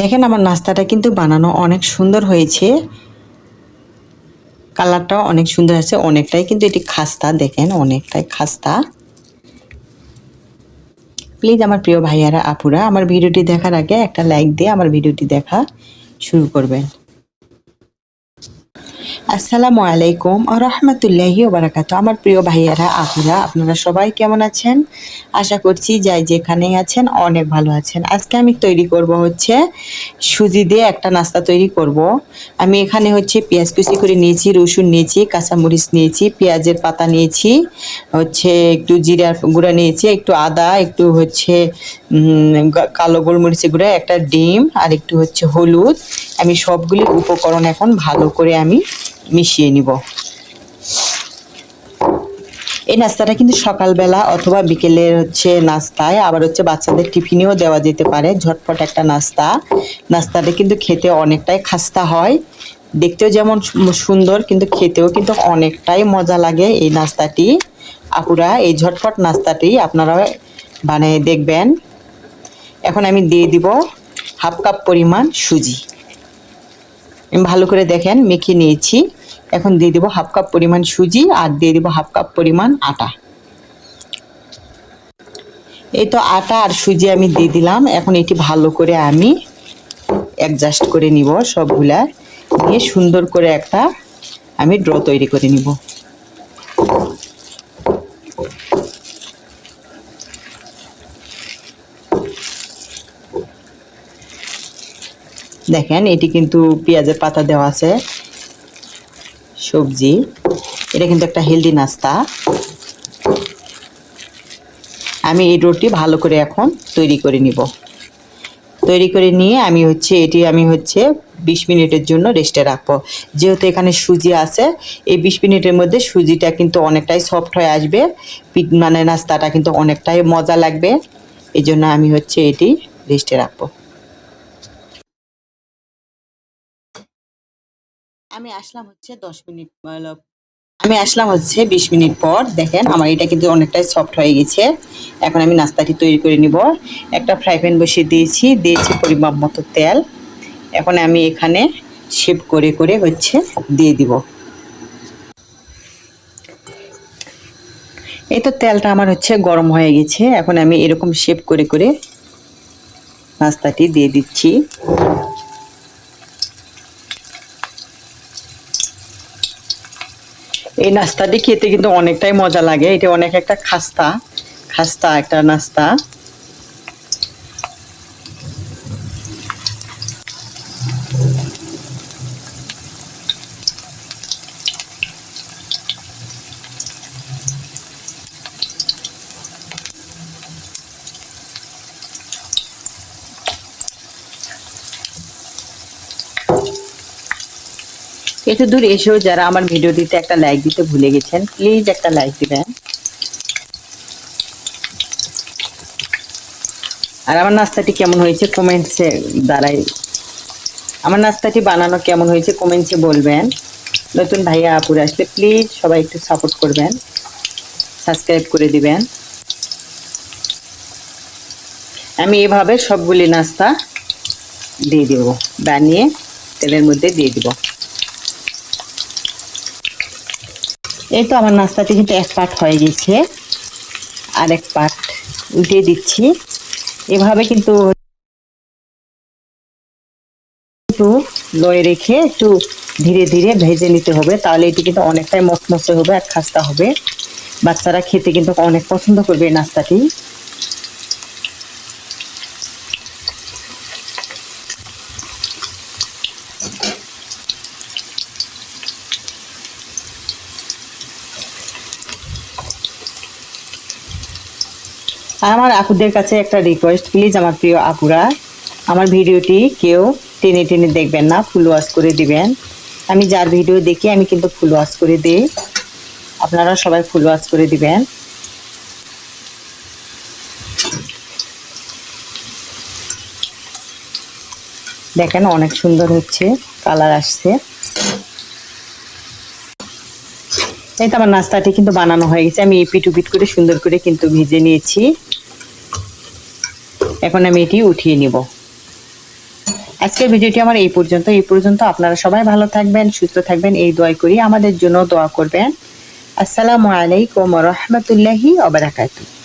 দেখেন আমার নাস্তাটা কিন্তু বানানো অনেক সুন্দর হয়েছে। কালারটাও অনেক সুন্দর আছে, অনেকটাই কিন্তু এটি খাস্তা, দেখেন অনেকটাই খাস্তা। প্লিজ আমার প্রিয় ভাইয়ারা, আপুরা, আমার ভিডিওটি দেখার আগে একটা লাইক দিয়ে আমার ভিডিওটি দেখা শুরু করবেন। আসসালামু আলাইকুম রহমতুল্লাহি বারাকাত আমার প্রিয় ভাইয়ারা, আপুরা, আপনারা সবাই কেমন আছেন? আশা করছি যাই যেখানে আছেন অনেক ভালো আছেন। আজকে আমি তৈরি করব হচ্ছে সুজি দিয়ে একটা নাস্তা তৈরি করব। আমি এখানে হচ্ছে পেঁয়াজ কুচি করে নিয়েছি, রসুন নিয়েছি, কাঁচামরিচ নিয়েছি, পেঁয়াজের পাতা নিয়েছি, হচ্ছে একটু জিরার গুঁড়া নিয়েছি, একটু আদা, একটু হচ্ছে কালো গোলমরিচের গুঁড়া, একটা ডিম আর একটু হচ্ছে হলুদ। আমি সবগুলি উপকরণ এখন ভালো করে আমি মিশিয়ে নিব। এই নাস্তাটা কিন্তু সকালবেলা অথবা বিকেলের হচ্ছে নাস্তায়, আবার হচ্ছে বাচ্চাদের টিফিনেও দেওয়া যেতে পারে। ঝটপট একটা নাস্তা। নাস্তাটা কিন্তু খেতে অনেকটাই খাস্তা হয়। দেখতেও যেমন সুন্দর, কিন্তু খেতেও কিন্তু অনেকটাই মজা লাগে এই নাস্তাটি। আপুরা, এই ঝটপট নাস্তাটি আপনারা বানিয়ে দেখবেন। এখন আমি দিয়ে দিব হাফ কাপ পরিমাণ সুজি। ভালো করে দেখেন, মেখে নিয়েছি। এখন দিয়ে দেবো হাফ কাপ পরিমাণ সুজি আর দিয়ে দেবো হাফ কাপ পরিমাণ আটা। এই তো আটা আর সুজি আমি দিয়ে দিলাম। এখন এটি ভালো করে আমি অ্যাডজাস্ট করে নিব সবগুলা। নিয়ে সুন্দর করে একটা আমি ড্র তৈরি করে নিব। দেখেন, এটি কিন্তু পেঁয়াজের পাতা দেওয়া আছে। সবজি। এটা কিন্তু একটা হেলদি নাস্তা। আমি এই রুটি ভালো করে এখন তৈরি করে নিব। তৈরি করে নিয়ে আমি হচ্ছে, এটি আমি হচ্ছে বিশ মিনিটের জন্য রেস্টে রাখব। যেহেতু এখানে সুজি আছে, এই বিশ মিনিটের মধ্যে সুজিটা কিন্তু অনেকটাই সফট হয়ে আসবে। মানে নাস্তাটা কিন্তু অনেকটাই মজা লাগবে। এই জন্য আমি হচ্ছে এটি রেস্টে রাখব। আমি আসলাম হচ্ছে দশ মিনিট আমি আসলাম হচ্ছে বিশ মিনিট পর, দেখেন আমার এটা কিন্তু অনেকটাই সফট হয়ে গেছে। এখন আমি নাস্তাটি তৈরি করে নিব। একটা ফ্রাই প্যান বসিয়ে দিয়েছি দিয়েছি পরিমাপ মতো তেল। এখন আমি এখানে শেপ করে করে হচ্ছে দিয়ে দিব। এই তো তেলটা আমার হচ্ছে গরম হয়ে গেছে। এখন আমি এরকম শেপ করে করে নাস্তাটি দিয়ে দিচ্ছি। এই নাস্তাটি খেতে কিন্তু অনেকটাই মজা লাগে। এটা অনেক একটা খাস্তা। খাস্তা একটা নাস্তা। একটু দূর এসেও যারা আমার ভিডিওটিতে একটা লাইক দিতে ভুলে গেছেন প্লিজ একটা লাইক দিবেন। আর আমার নাস্তাটি কেমন হয়েছে কমেন্টসে দ্বারাই আমার নাস্তাটি বানানো কেমন হয়েছে কমেন্টসে বলবেন। নতুন ভাইয়া আপুরে আসলে প্লিজ সবাই একটু সাপোর্ট করবেন সাবস্ক্রাইব করে দিবেন। আমি এভাবে সবগুলি নাস্তা দিয়ে দেব, বানিয়ে তেলের মধ্যে দিয়ে দিব। এই তো আমার নাস্তাটি কিন্তু এক পাট হয়ে গেছে। আর এক পাট উল্টে দিচ্ছি। এভাবে কিন্তু একটু লয়ে রেখে একটু ধীরে ধীরে ভেজে নিতে হবে। তাহলে এটি কিন্তু অনেকটাই মসমসে হবে আর খাস্তা হবে। বাচ্চারা খেতে কিন্তু অনেক পছন্দ করবে এই নাস্তাটি। আর আমার আপুদের কাছে একটা রিকোয়েস্ট প্লিজ আমার প্রিয় আপুরা, আমার ভিডিওটি কেউ টেনে টেনে দেখবেন না ফুল ওয়াশ করে দিবেন। আমি যার ভিডিও দেখি, আমি কিন্তু ফুল ওয়াশ করে দিই। আপনারা সবাই ফুল ওয়াশ করে দিবেন। দেখেন অনেক সুন্দর হচ্ছে কালার আসছে। এই তো আমার নাস্তাটি কিন্তু বানানো হয়ে গেছে। আমি এপিট উপিট করে সুন্দর করে কিন্তু ভেজে নিয়েছি। এখন আমি এটি উঠিয়ে নিব। আজকের ভিডিওটি আমার এই পর্যন্ত। এই পর্যন্ত আপনারা সবাই ভালো থাকবেন, সুস্থ থাকবেন। এই দোয়াই করি। আমাদের জন্য দোয়া করবেন। আসসালামু আলাইকুম রহমতুল্লাহি ওবরাকাতুহ